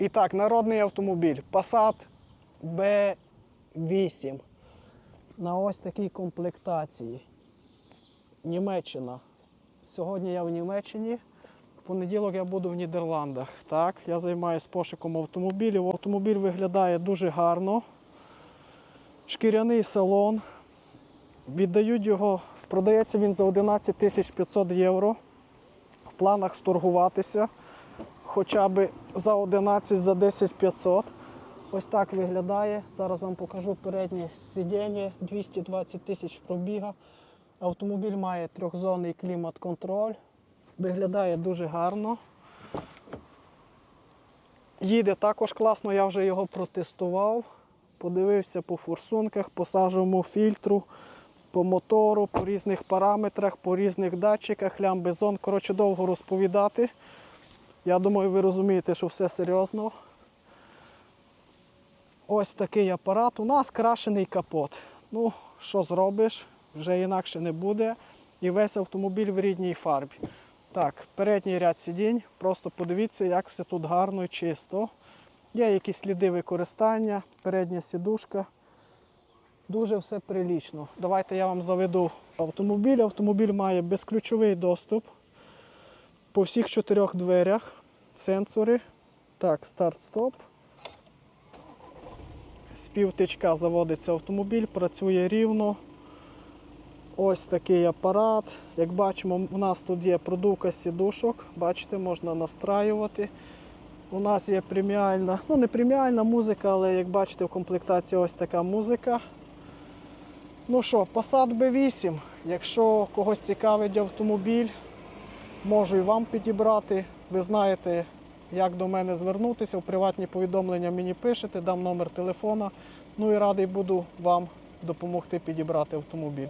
І так, народний автомобіль Passat B8. На ось такій комплектації. Німеччина. Сьогодні я в Німеччині. В понеділок я буду в Нідерландах. Так, я займаюся пошуком автомобілів. Автомобіль виглядає дуже гарно. Шкіряний салон. Віддають його, продається він за 11 500 євро. В планах сторгуватися хоча б за 11, за 10 500. Ось так виглядає. Зараз вам покажу переднє сидіння, 220 тисяч пробіга. Автомобіль має трьохзонний клімат-контроль. Виглядає дуже гарно. Їде також класно, я вже його протестував. Подивився по форсунках, по сажовому фільтру, по мотору, по різних параметрах, по різних датчиках, лямбезон. Коротше, довго розповідати. Я думаю, ви розумієте, що все серйозно. Ось такий апарат. У нас крашений капот. Ну, що зробиш, вже інакше не буде. І весь автомобіль в рідній фарбі. Так, передній ряд сидінь. Просто подивіться, як все тут гарно і чисто. Є якісь сліди використання, передня сідушка. Дуже все прилічно. Давайте я вам заведу автомобіль. Автомобіль має безключовий доступ по всіх чотирьох дверях. Сенсори. Так, старт-стоп. З півтичка заводиться автомобіль, працює рівно. Ось такий апарат. Як бачимо, у нас тут є продувка сідушок. Бачите, можна настраювати. У нас є преміальна, ну не преміальна музика, але як бачите, в комплектації ось така музика. Ну що, Passat B8. Якщо когось цікавить автомобіль, можу і вам підібрати. Ви знаєте, як до мене звернутися. У приватні повідомлення мені пишете, дам номер телефона. Ну і радий буду вам допомогти підібрати автомобіль.